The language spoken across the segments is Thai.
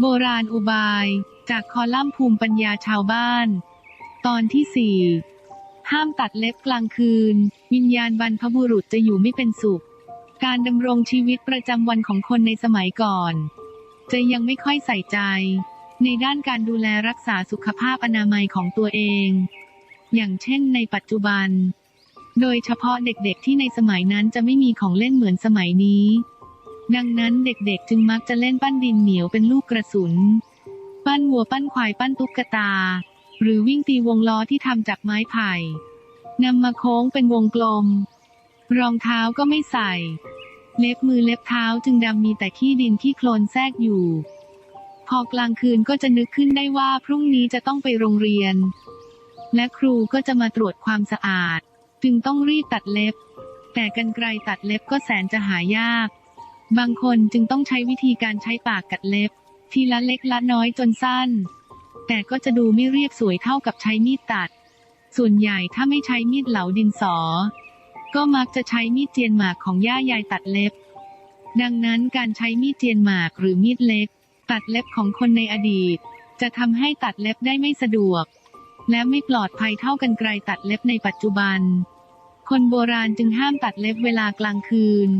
โบราณอุบาย จากคอลัมน์ภูมิปัญญาชาวบ้าน ตอนที่สี่ห้ามตัดเล็บกลางคืน วิญญาณบรรพบุรุษจะอยู่ไม่เป็นสุข การดำรงชีวิตประจำวันของคนในสมัยก่อน จะยังไม่ค่อยใส่ใจ ในด้านการดูแลรักษาสุขภาพอนามัยของตัวเอง อย่างเช่นในปัจจุบัน โดยเฉพาะเด็กๆที่ในสมัยนั้นจะไม่มีของเล่นเหมือนสมัยนี้ ดังนั้นเด็กๆ จึงมักจะเล่นปั้นดินเหนียวเป็นลูกกระสุน ปั้นวัวปั้นควายปั้นตุ๊กตา หรือวิ่งตีวงล้อที่ทำจากไม้ไผ่นำมาโค้งเป็นวงกลม รองเท้าก็ไม่ใส่ เล็บมือเล็บเท้าจึงดำมีแต่ขี้ดินขี้โคลนแทรกอยู่ พอกลางคืนก็จะนึกขึ้นได้ว่าพรุ่งนี้จะต้องไปโรงเรียน และครูก็จะมาตรวจความสะอาด จึงต้องรีบตัดเล็บ แต่กันไกรตัดเล็บก็แสนจะหายาก บางคนจึงต้องใช้วิธีการใช้ปากกัดเล็บ ทีละเล็กละน้อยจนสั้น แต่ก็จะดูไม่เรียบสวยเท่ากับใช้มีดตัด ส่วนใหญ่ถ้าไม่ใช้มีดเหลาดินสอ ก็มักจะใช้มีดเจียนหมากของย่ายายตัดเล็บ ดังนั้นการใช้มีดเจียนหมากหรือมีดเล็ก ตัดเล็บของคนในอดีต จะทำให้ตัดเล็บได้ไม่สะดวก และไม่ปลอดภัยเท่ากันไกลตัดเล็บในปัจจุบัน คนโบราณจึงห้ามตัดเล็บเวลากลางคืน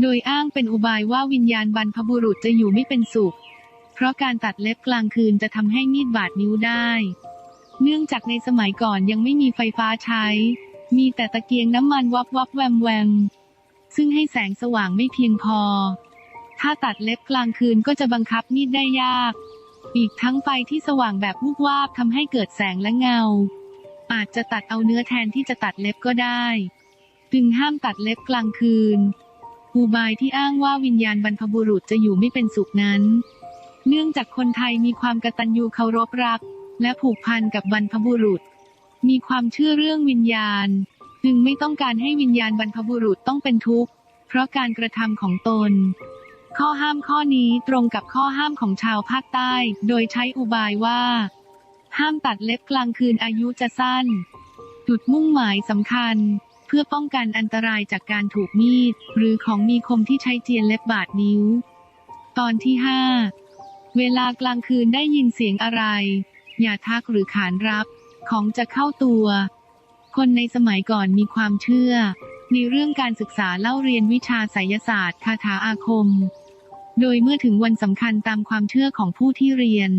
โดยอ้างเป็นอุบายว่าวิญญาณบรรพบุรุษจะอยู่ไม่เป็นสุข เพราะการตัดเล็บกลางคืนจะทำให้มีดบาดนิ้วได้ เนื่องจากในสมัยก่อนยังไม่มีไฟฟ้าใช้ มีแต่ตะเกียงน้ำมันวับวับแวมแวม ซึ่งให้แสงสว่างไม่เพียงพอ ถ้าตัดเล็บกลางคืนก็จะบังคับมีดได้ยาก อีกทั้งไฟที่สว่างแบบวูบวาบทำให้เกิดแสงและเงา อาจจะตัดเอาเนื้อแทนที่จะตัดเล็บก็ได้ จึงห้ามตัดเล็บกลางคืน อุบายที่อ้างว่าวิญญาณบรรพบุรุษจะอยู่ไม่เป็นสุขนั้น เนื่องจากคนไทยมีความกตัญญูเคารพรัก และผูกพันกับบรรพบุรุษ มีความเชื่อเรื่องวิญญาณ จึงไม่ต้องการให้วิญญาณบรรพบุรุษต้องเป็นทุกข์ เพราะการกระทำของตน ข้อห้ามข้อนี้ตรงกับข้อห้ามของชาวภาคใต้ โดยใช้อุบายว่า ห้ามตัดเล็บกลางคืนอายุจะสั้น จุดมุ่งหมายสำคัญ พื่อป้องกันอันตรายจากการถูกมีด หรือของมีคมที่ใช้เจียนเล็บบาดนิ้ว ตอนที่ 5 เวลากลางคืนได้ยินเสียงอะไร อย่าทักหรือขานรับ ของจะเข้าตัว คนในสมัยก่อนมีความเชื่อ ในเรื่องการศึกษาเล่าเรียนวิชาไสยศาสตร์คาถาอาคม โดยเมื่อถึงวันสำคัญตามความเชื่อของผู้ที่เรียน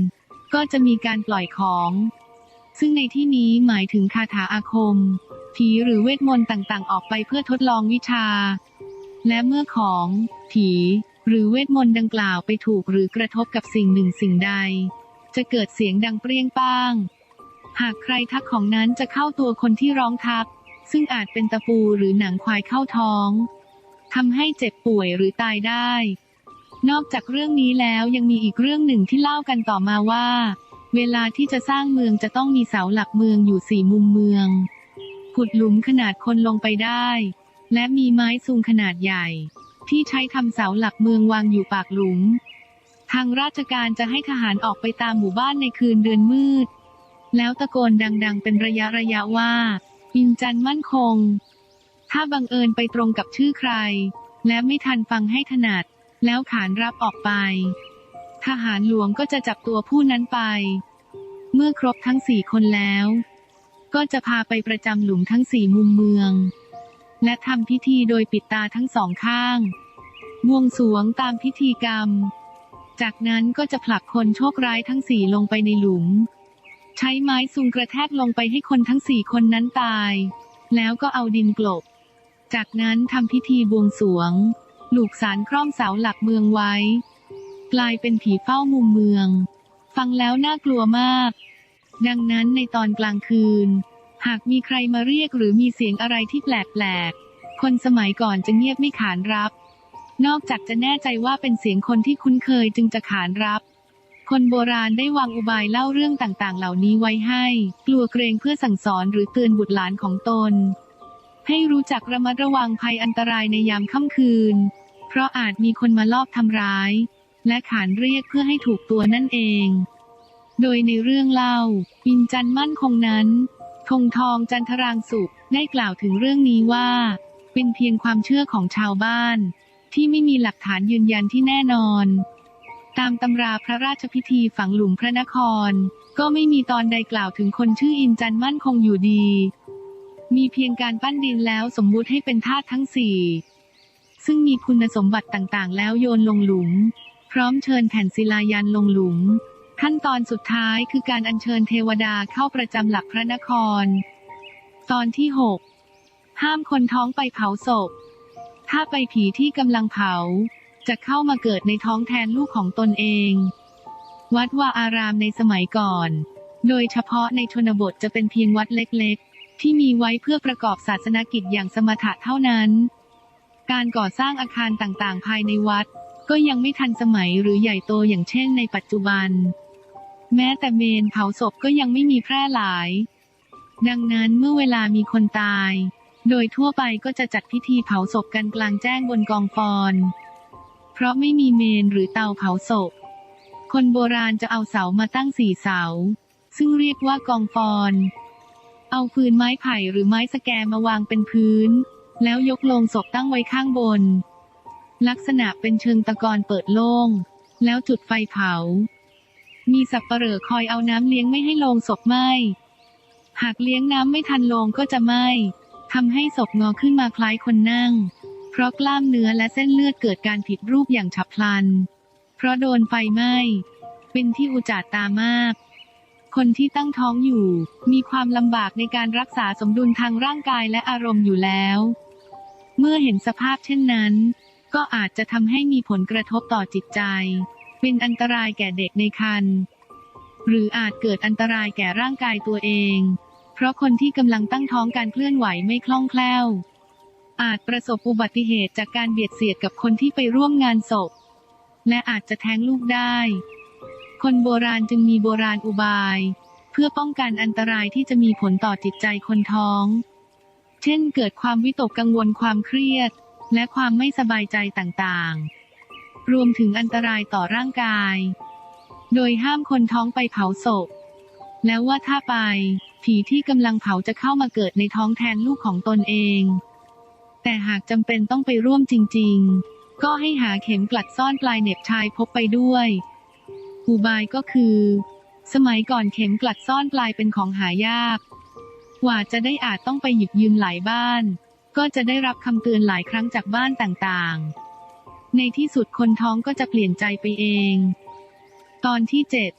ก็จะมีการปล่อยของ ซึ่งในที่นี้หมายถึงคาถาอาคม ผีหรือเวทมนต์ต่างๆ ออกไปเพื่อทดลองวิชา และเมื่อของ ผี หรือเวทมนต์ดังกล่าวไปถูกหรือกระทบกับสิ่งหนึ่งสิ่งใด จะเกิดเสียงดังเปรี้ยงป้าง หากใครทักของนั้นจะเข้าตัวคนที่ร้องทัก ซึ่งอาจเป็นตะปูหรือหนังควายเข้าท้องทำให้เจ็บป่วยหรือตายได้ นอกจากเรื่องนี้แล้วยังมีอีกเรื่องหนึ่งที่เล่ากันต่อมาว่า เวลาที่จะสร้างเมืองจะต้องมีเสาหลักเมืองอยู่สี่มุมเมือง ขุดหลุมขนาดคนลงไปได้ และมีไม้ซุงขนาดใหญ่ ที่ใช้ทำเสาหลักเมืองวางอยู่ปากหลุม ทางราชการจะให้ทหารออกไปตามหมู่บ้านในคืนเดือนมืด แล้วตะโกนดังๆ เป็นระยะระยะว่า อินจันมั่นคง ถ้าบังเอิญไปตรงกับชื่อใคร และไม่ทันฟังให้ถนัด แล้วขานรับออกไป ทหารหลวงก็จะจับตัวผู้นั้นไป เมื่อครบทั้งสี่คนแล้ว ก็จะพาไปประจำหลุมทั้งสี่มุมเมือง และทำพิธีโดยปิดตาทั้งสองข้างบวงสวงตามพิธีกรรม จากนั้นก็จะผลักคนโชคร้ายทั้งสี่ลงไปในหลุม ใช้ไม้ซุงกระแทกลงไปให้คนทั้งสี่คนนั้นตาย แล้วก็เอาดินกลบ จากนั้นทำพิธีบวงสวงหลูกสารคร่อมเสาหลักเมืองไว้ กลายเป็นผีเฝ้ามุมเมือง ฟังแล้วน่ากลัวมาก ดังนั้นในตอนกลางคืน หากมีใครมาเรียกหรือมีเสียงอะไรที่แปลกๆ คนสมัยก่อนจะเงียบไม่ขานรับ นอกจากจะแน่ใจว่าเป็นเสียงคนที่คุ้นเคยจึงจะขานรับ คนโบราณได้วางอุบายเล่าเรื่องต่างๆ เหล่านี้ไว้ให้ กลัวเกรงเพื่อสั่งสอนหรือเตือนบุตรหลานของตน ให้รู้จักระมัดระวังภัยอันตรายในยามค่ำคืน เพราะอาจมีคนมาลอบทำร้าย และขานเรียกเพื่อให้ถูกตัวนั่นเอง โดยในเรื่องเล่าวินจันมั่นคงนั้นธงทองจันทรางสุขได้กล่าวถึงเรื่องนี้ว่า เป็นเพียงความเชื่อของชาวบ้าน ที่ไม่มีหลักฐานยืนยันที่แน่นอน ตามตำราพระราชพิธีฝังหลุมพระนคร ก็ไม่มีตอนใดกล่าวถึงคนชื่ออินจันมั่นคงอยู่ดี มีเพียงการปั้นดินแล้วสมมุติให้เป็นธาตุทั้งสี่ซึ่งมีคุณสมบัติต่างๆ แล้วโยนลงหลุม พร้อมเชิญแผ่นศิลายันลงหลุม ขั้นตอนสุดท้ายคือการอัญเชิญเทวดาเข้าประจำหลักพระนคร ตอนที่ 6 ห้ามคนท้องไปเผาศพ ถ้าไปผีที่กำลังเผา จะเข้ามาเกิดในท้องแทนลูกของตนเอง วัดวาอารามในสมัยก่อน โดยเฉพาะในชนบทจะเป็นเพียงวัดเล็กๆ ที่มีไว้เพื่อประกอบศาสนกิจอย่างสมถะเท่านั้น การก่อสร้างอาคารต่างๆ ภายในวัด ก็ยังไม่ทันสมัยหรือใหญ่โตอย่างเช่นในปัจจุบัน แม้แต่เมนเผาศพก็ยังไม่มีแพร่หลาย ดังนั้นเมื่อเวลามีคนตาย โดยทั่วไปก็จะจัดพิธีเผาศพกันกลางแจ้งบนกองฟอน เพราะไม่มีเมนหรือเตาเผาศพ คนโบราณจะเอาเสามาตั้งสี่เสา ซึ่งเรียกว่ากองฟอน เอาฟืนไม้ไผ่หรือไม้สแกมมาวางเป็นพื้น แล้วยกลงศพตั้งไว้ข้างบน ลักษณะเป็นเชิงตะกอนเปิดโล่ง แล้วจุดไฟเผา มีสับปะเหร่อคอยเอาน้ำเลี้ยงไม่ให้โลงศพไหม้หากเลี้ยงน้ำไม่ทันโลงก็จะไหม้ทำให้ศพงอขึ้นมาคล้ายคนนั่ง เพราะกล้ามเนื้อและเส้นเลือดเกิดการผิดรูปอย่างฉับพลัน เพราะโดนไฟไหม้เป็นที่อุจจาตามาก คนที่ตั้งท้องอยู่ มีความลำบากในการรักษาสมดุลทางร่างกายและอารมณ์อยู่แล้ว เมื่อเห็นสภาพเช่นนั้น ก็อาจจะทำให้มีผลกระทบต่อจิตใจ เป็นอันตรายแก่เด็กในครรภ์หรืออาจเกิดอันตรายแก่ร่างกายตัวเอง เพราะคนที่กำลังตั้งท้องการเคลื่อนไหวไม่คล่องแคล่ว อาจประสบอุบัติเหตุจากการเบียดเสียดกับคนที่ไปร่วมงานศพ และอาจจะแท้งลูกได้ คนโบราณจึงมีโบราณอุบาย เพื่อป้องกันอันตรายที่จะมีผลต่อจิตใจคนท้อง เช่นเกิดความวิตกกังวลความเครียด และความไม่สบายใจต่างๆ รวมถึงอันตรายต่อร่างกาย โดยห้ามคนท้องไปเผาศพ แล้วว่าถ้าไป ผีที่กำลังเผาจะเข้ามาเกิดในท้องแทนลูกของตนเอง แต่หากจำเป็นต้องไปร่วมจริง ๆ ก็ให้หาเข็มกลัดซ่อนปลายเหน็บชายพกไปด้วยอุบายก็คือ สมัยก่อนเข็มกลัดซ่อนปลายเป็นของหายากกว่าจะได้อาจต้องไปหยิบยืมหลายบ้าน ก็จะได้รับคำเตือนหลายครั้งจากบ้านต่างๆ ในที่สุดคนท้องก็จะเปลี่ยนใจไปเอง ตอนที่เจ็ด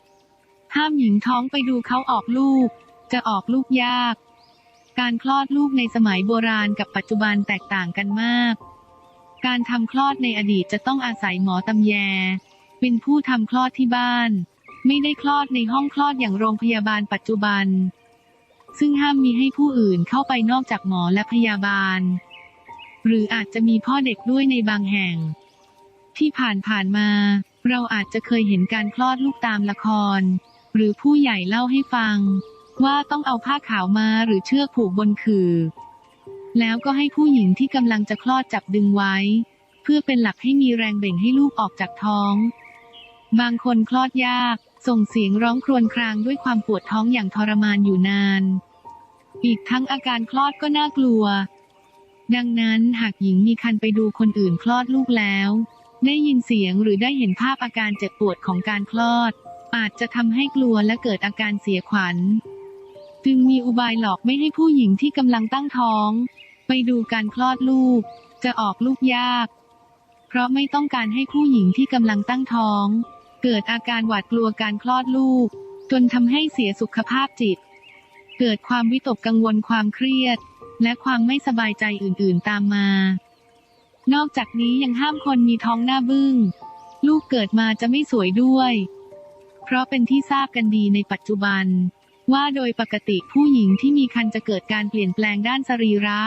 ห้ามหญิงท้องไปดูเขาออกลูก จะออกลูกยาก การคลอดลูกในสมัยโบราณกับปัจจุบันแตกต่างกันมาก การทำคลอดในอดีตจะต้องอาศัยหมอตำแย เป็นผู้ทำคลอดที่บ้าน ไม่ได้คลอดในห้องคลอดอย่างโรงพยาบาลปัจจุบัน ซึ่งห้ามมีให้ผู้อื่นเข้าไปนอกจากหมอและพยาบาล หรืออาจจะมีพ่อเด็กด้วยในบางแห่ง ที่ผ่านผ่านมา เราอาจจะเคยเห็นการคลอดลูกตามละคร หรือผู้ใหญ่เล่าให้ฟัง ว่าต้องเอาผ้าขาวมาหรือเชือกผูกบนขื่อแล้วก็ให้ผู้หญิงที่กำลังจะคลอดจับดึงไว้ เพื่อเป็นหลักให้มีแรงเบ่งให้ลูกออกจากท้อง บางคนคลอดยาก ส่งเสียงร้องครวญครางด้วยความปวดท้องอย่างทรมานอยู่นาน อีกทั้งอาการคลอดก็น่ากลัวดังนั้นหากหญิงมีคันไปดูคนอื่นคลอดลูกแล้ว ได้ยินเสียงหรือได้เห็นภาพอาการเจ็บปวดของการคลอด อาจจะทำให้กลัวและเกิดอาการเสียขวัญ จึงมีอุบายหลอกไม่ให้ผู้หญิงที่กำลังตั้งท้อง ไปดูการคลอดลูก จะออกลูกยาก เพราะไม่ต้องการให้ผู้หญิงที่กำลังตั้งท้อง เกิดอาการหวาดกลัวการคลอดลูก จนทำให้เสียสุขภาพจิต เกิดความวิตกกังวลความเครียด และความไม่สบายใจอื่นๆตามมา นอกจากนี้ยังห้ามคนมีท้องหน้าบึ้ง ลูกเกิดมาจะไม่สวยด้วย เพราะเป็นที่ทราบกันดีในปัจจุบัน ว่าโดยปกติผู้หญิงที่มีครรภ์จะเกิดการเปลี่ยนแปลงด้านสรีระ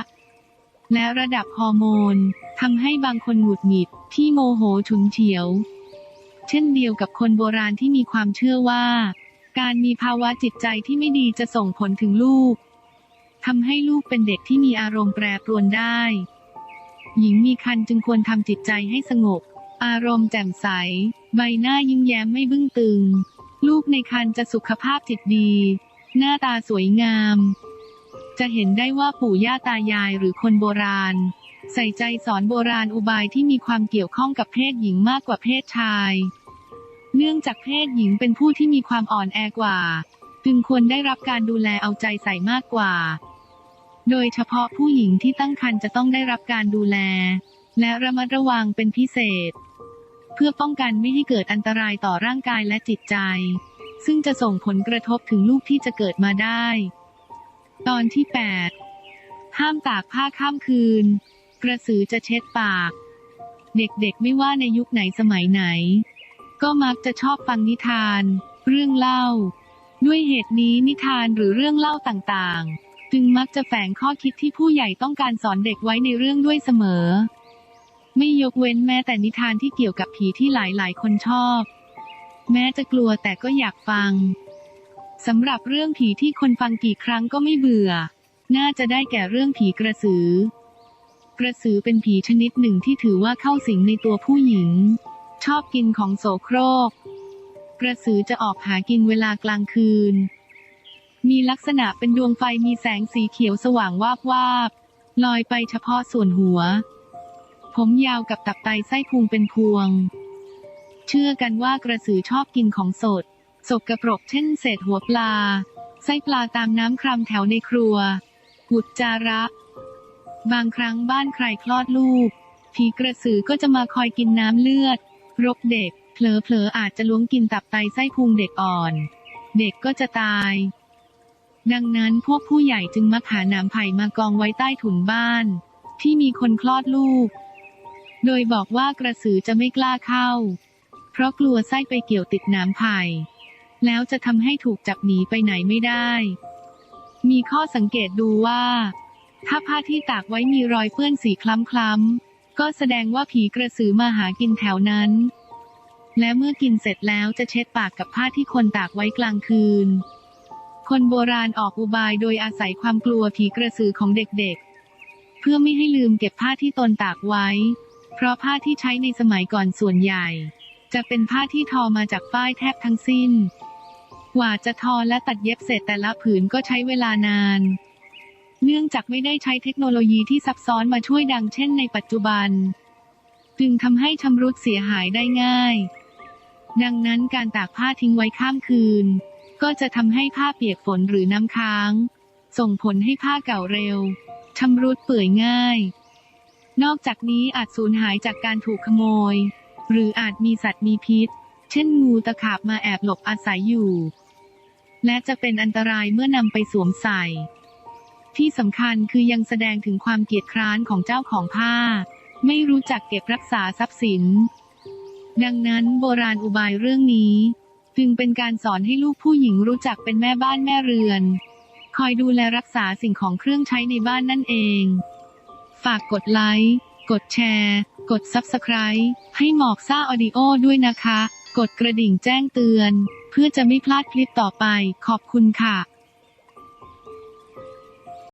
และระดับฮอร์โมนทำให้บางคนหงุดหงิดที่โมโหฉุนเฉียว เช่นเดียวกับคนโบราณที่มีความเชื่อว่า การมีภาวะจิตใจที่ไม่ดีจะส่งผลถึงลูกทำให้ลูกเป็นเด็กที่มีอารมณ์แปรปรวนได้ หญิงมีคันจึงควรทำจิตใจให้สงบ อารมณ์แจ่มใส ใบหน้ายิ้มแย้มไม่บึ้งตึง ลูกในคันจะสุขภาพจิตดี หน้าตาสวยงาม จะเห็นได้ว่าปู่ย่าตายายหรือคนโบราณ ใส่ใจสอนโบราณอุบายที่มีความเกี่ยวข้องกับเพศหญิงมากกว่าเพศชาย เนื่องจากเพศหญิงเป็นผู้ที่มีความอ่อนแอกว่า จึงควรได้รับการดูแลเอาใจใส่มากกว่า โดยเฉพาะผู้หญิงที่ตั้งครรภ์จะต้องได้รับการดูแล และระมัดระวังเป็นพิเศษ เพื่อป้องกันไม่ให้เกิดอันตรายต่อร่างกายและจิตใจ ซึ่งจะส่งผลกระทบถึงลูกที่จะเกิดมาได้ ตอนที่ 8 ห้ามตากผ้าข้ามคืน กระสือจะเช็ดปาก เด็กๆไม่ว่าในยุคไหนสมัยไหน ก็มักจะชอบฟังนิทาน เรื่องเล่า ด้วยเหตุนี้นิทานหรือเรื่องเล่าต่างๆ จึงมักจะแฝงข้อคิดที่ผู้ใหญ่ต้องการสอนเด็กไว้ในเรื่องด้วยเสมอ ไม่ยกเว้นแม้แต่นิทานที่เกี่ยวกับผีที่หลายๆคนชอบ แม้จะกลัวแต่ก็อยากฟังสำหรับเรื่องผีที่คนฟังกี่ครั้งก็ไม่เบื่อ น่าจะได้แก่เรื่องผีกระสือ กระสือเป็นผีชนิดหนึ่งที่ถือว่าเข้าสิงในตัวผู้หญิง ชอบกินของโสโครก กระสือจะออกหากินเวลากลางคืน มีลักษณะเป็นดวงไฟมีแสงสีเขียวสว่างวาบวาบลอยไปเฉพาะส่วนหัว ผมยาวกับตับไตไส้พุงเป็นพวง เชื่อกันว่ากระสือชอบกินของสด สกกระปรกเช่นเศษหัวปลา ไส้ปลาตามน้ำครามแถวในครัว หุดจาระ บางครั้งบ้านใครคลอดลูก ผีกระสือก็จะมาคอยกินน้ำเลือด รกเด็กเผลอๆอาจจะล้วงกินตับไตไส้พุงเด็กอ่อน เด็กก็จะตาย ดังนั้นพวกผู้ใหญ่จึงมักหาหนามไผ่มากองไว้ใต้ถุนบ้าน ที่มีคนคลอดลูก โดยบอกว่ากระสือจะไม่กล้าเข้า เพราะกลัวไส้ไปเกี่ยวติดหนามไผ่ แล้วจะทำให้ถูกจับหนีไปไหนไม่ได้ มีข้อสังเกตดูว่า ถ้าผ้าที่ตากไว้มีรอยเปื้อนสีคล้ำๆก็แสดงว่าผีกระสือมาหากินแถวนั้น และเมื่อกินเสร็จแล้วจะเช็ดปากกับผ้าที่คนตากไว้กลางคืน คนโบราณออกอุบายโดยอาศัยความกลัวผีกระสือของเด็กๆ เพื่อไม่ให้ลืมเก็บผ้าที่ตนตากไว้ เพราะผ้าที่ใช้ในสมัยก่อนส่วนใหญ่ จะเป็นผ้าที่ทอมาจากฝ้ายแทบทั้งสิ้น กว่าจะทอและตัดเย็บเสร็จแต่ละผืนก็ใช้เวลานาน เนื่องจากไม่ได้ใช้เทคโนโลยีที่ซับซ้อนมาช่วยดังเช่นในปัจจุบัน จึงทำให้ชำรุดเสียหายได้ง่าย ดังนั้นการตากผ้าทิ้งไว้ข้ามคืน ก็จะทำให้ผ้าเปียกฝนหรือน้ำค้าง ส่งผลให้ผ้าเก่าเร็วชำรุดเปื่อยง่าย นอกจากนี้อาจสูญหายจากการถูกขโมย หรืออาจมีสัตว์มีพิษ เช่นงูตะขาบมาแอบหลบอาศัยอยู่ และจะเป็นอันตรายเมื่อนำไปสวมใส่ ที่สำคัญคือยังแสดงถึงความเกียจคร้านของเจ้าของผ้า ไม่รู้จักเก็บรักษาทรัพย์สิน ดังนั้นโบราณอุบายเรื่องนี้ จึงเป็นการสอนให้ลูกผู้หญิงรู้จักเป็นแม่บ้านแม่เรือน คอยดูแลรักษาสิ่งของเครื่องใช้ในบ้านนั่นเอง ฝากกดไลค์กดแชร์ กด Subscribe ให้หมอกซ่าออดิโอด้วยนะคะ กดกระดิ่งแจ้งเตือน เพื่อจะไม่พลาดคลิปต่อไป ขอบคุณค่ะ